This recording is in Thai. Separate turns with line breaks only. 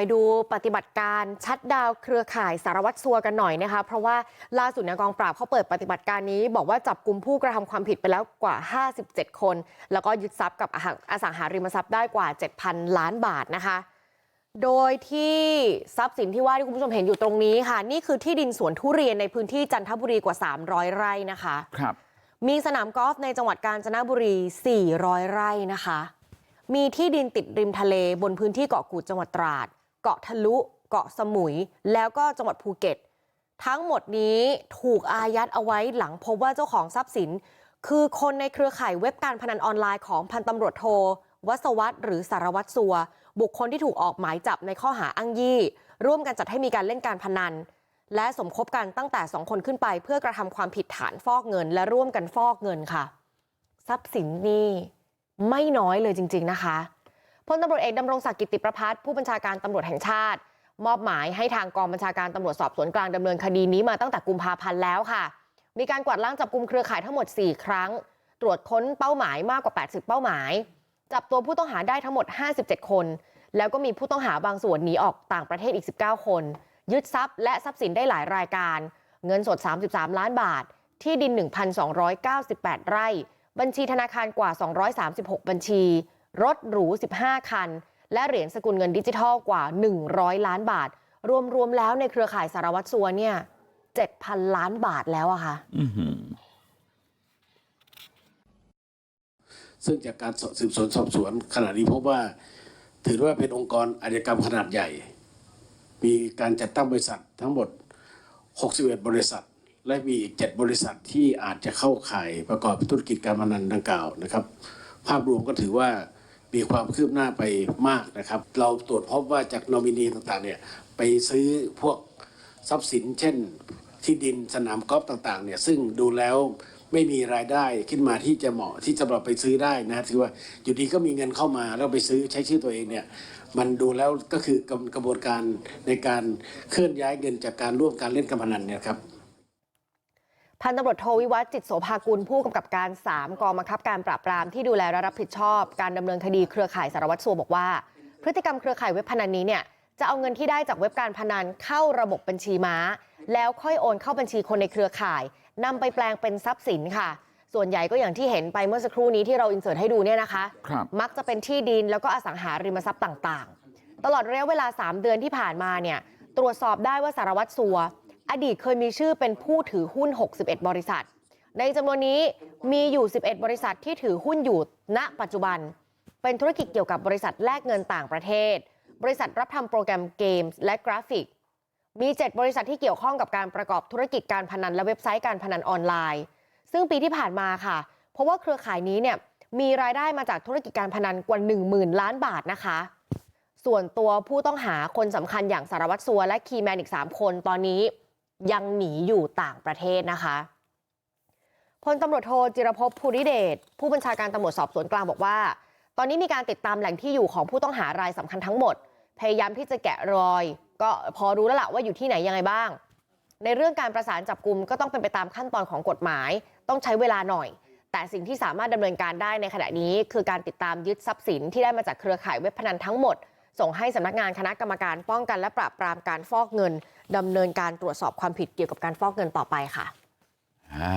ไปดูปฏิบัติการชัดดาวน์เครือข่ายสารวัตรสัวกันหน่อยนะคะเพราะว่าล่าสุดเนยกองปราบเขาเปิดปฏิบัติการนี้บอกว่าจับกลุ่มผู้กระทำความผิดไปแล้วกว่า 57 คน แล้วก็ยึดทรัพย์กับอสังอสังหาริมทรัพย์ได้กว่า 7,000 ล้านบาทนะคะ โดยที่ทรัพย์สินที่ว่าที่คุณผู้ชมเห็นอยู่ตรงนี้ค่ะ นี่คือที่ดินสวนทุเรียนในพื้นที่จันทบุรีกว่า 300 ไร่นะคะ
ครับ
มีสนามกอล์ฟในจังหวัดกาญจนบุรี 400 ไร่นะคะมีที่ดินติดริมทะเลบนพื้นที่เกาะกูดจังหวัดตราด เกาะทะลุเกาะสมุยแล้วก็จังหวัดภูเก็ตทั้งหมดนี้ถูกอายัดเอาไว้หลังพบว่าเจ้าของทรัพย์สินคือคนในเครือข่ายเว็บการพนันออนไลน์ของพันตำรวจโทวสวัตหรือสารวัตรสัวบุคคลที่ถูกออกหมายจับในข้อหาอ้างยี่ร่วมกันจัดให้มีการเล่นการพนันและสมคบกันตั้งแต่สองคนขึ้นไปเพื่อกระทำความผิดฐานฟอกเงินและร่วมกันฟอกเงินค่ะ ทรัพย์สินนี่ไม่น้อยเลยจริง ๆนะคะ พลตำรวจเอกดำรงศักดิ์กิติประพัฒน์ผู้บัญชาการตำรวจแห่งชาติมอบหมายให้ทางกองบัญชาการตำรวจสอบสวนกลางดำเนินคดีนี้มาตั้งแต่กุมภาพันธ์แล้วค่ะมีการกวาดล้างจับกลุ่มเครือข่ายทั้งหมด4ครั้ง ตรวจค้นเป้าหมายมากกว่า 80 เป้าหมาย จับตัวผู้ต้องหาได้ทั้งหมด 57 คน แล้วก็มีผู้ต้องหาบางส่วนหนีออกต่างประเทศอีก 19 คน ยึดทรัพย์และทรัพย์สินได้หลายรายการ เงินสด 33 ล้านบาท ที่ดิน 1,298 ไร่ บัญชีธนาคารกว่า 236 บัญชี รถหรู15คันและเหรียญสกุลเงินดิจิทัลกว่า100ล้านบาทรวมๆแล้วในเครือข่ายสารวัตรสัวเนี่ย7,000ล้านบาทแล้วอะค่ะ
ซึ่งจากการสืบสวนสอบสวนขณะนี้พบว่า ถือว่าเป็นองค์กรอาชญากรรมขนาดใหญ่ มีการจัดตั้งบริษัททั้งหมด 61 บริษัท และมีอีก 7 บริษัทที่อาจจะเข้าข่ายประกอบธุรกิจการพนันดังกล่าวนะครับ ภาพรวมก็ถือว่า มีความคืบหน้าไปมากนะครับ เราตรวจพบว่าจากนอมินีต่างๆเนี่ยไปซื้อพวกทรัพย์สิน เช่น ที่ดินสนามกอล์ฟต่างๆเนี่ยซึ่งดูแล้วไม่มีรายได้ขึ้นมาที่จะเหมาะที่จะเราไปซื้อได้นะถือว่าอยู่ดีก็มีเงินเข้ามาแล้วไปซื้อใช้ชื่อตัวเองเนี่ยมันดูแล้วก็คือกระกระบวนการในการเคลื่อนย้ายเงินจากการร่วมการเล่นการพนันเนี่ยครับ
พันตำรวจโทวิวัฒน์จิตโสภากุลผู้กำกับการ3กองบังคับการปราบปรามที่ดูแลและรับผิดชอบการดำเนินคดีเครือข่ายสารวัตรสัวบอกว่าพฤติกรรมเครือข่ายเว็บพนันนี้เนี่ยจะเอาเงินที่ได้จากเว็บการพนันเข้าระบบบัญชีม้า แล้วค่อยโอนเข้าบัญชีคนในเครือข่ายนำไปแปลงเป็นทรัพย์สินค่ะ ส่วนใหญ่ก็อย่างที่เห็นไปเมื่อสักครู่นี้ที่เราอินเสิร์ตให้ดูเนี่ยนะคะ
ครับ
มักจะเป็นที่ดินแล้วก็อสังหาริมทรัพย์ต่างๆ ตลอดระยะเวลา 3 เดือนที่ผ่านมาเนี่ยตรวจสอบได้ว่าสารวัตรสัว อดีตเคยมีชื่อเป็นผู้ถือหุ้น61บริษัทในจำนวนนี้มีอยู่11บริษัทที่ถือหุ้นอยู่ณปัจจุบันเป็นธุรกิจเกี่ยวกับบริษัทแลกเงินต่างประเทศ บริษัทรับทำโปรแกรมเกมส์และกราฟิก มี7บริษัทที่เกี่ยวข้องกับการประกอบธุรกิจการพนันและเว็บไซต์การพนันออนไลน์ ซึ่งปีที่ผ่านมาค่ะ เพราะว่าเครือข่ายนี้เนี่ยมีรายได้มาจากธุรกิจการพนันกว่า 10,000 ล้านบาทนะคะ ส่วนตัวผู้ต้องหาคนสำคัญอย่างสารวัตรสัวและคีแมนอีก 3 คนตอนนี้ ยังหนีอยู่ต่างประเทศนะคะพลตำรวจโทจิรภพภูริเดชผู้บัญชาการตำรวจสอบสวนกลางบอกว่า ตอนนี้มีการติดตามแหล่งที่อยู่ของผู้ต้องหารายสำคัญทั้งหมด พยายามที่จะแกะรอย ก็พอรู้แล้วล่ะว่าอยู่ที่ไหนยังไงบ้าง ในเรื่องการประสานจับกลุ่มก็ต้องเป็นไปตามขั้นตอนของกฎหมาย ต้องใช้เวลาหน่อย แต่สิ่งที่สามารถดำเนินการได้ในขณะนี้ คือการติดตามยึดทรัพย์สินที่ได้มาจากเครือข่ายเว็บพนันทั้งหมด ส่งให้สำนักงานคณะกรรมการป้องกันและปราบปรามการฟอกเงินดำเนินการตรวจสอบความผิดเกี่ยวกับการฟอกเงินต่อไปค่ะ
อ่า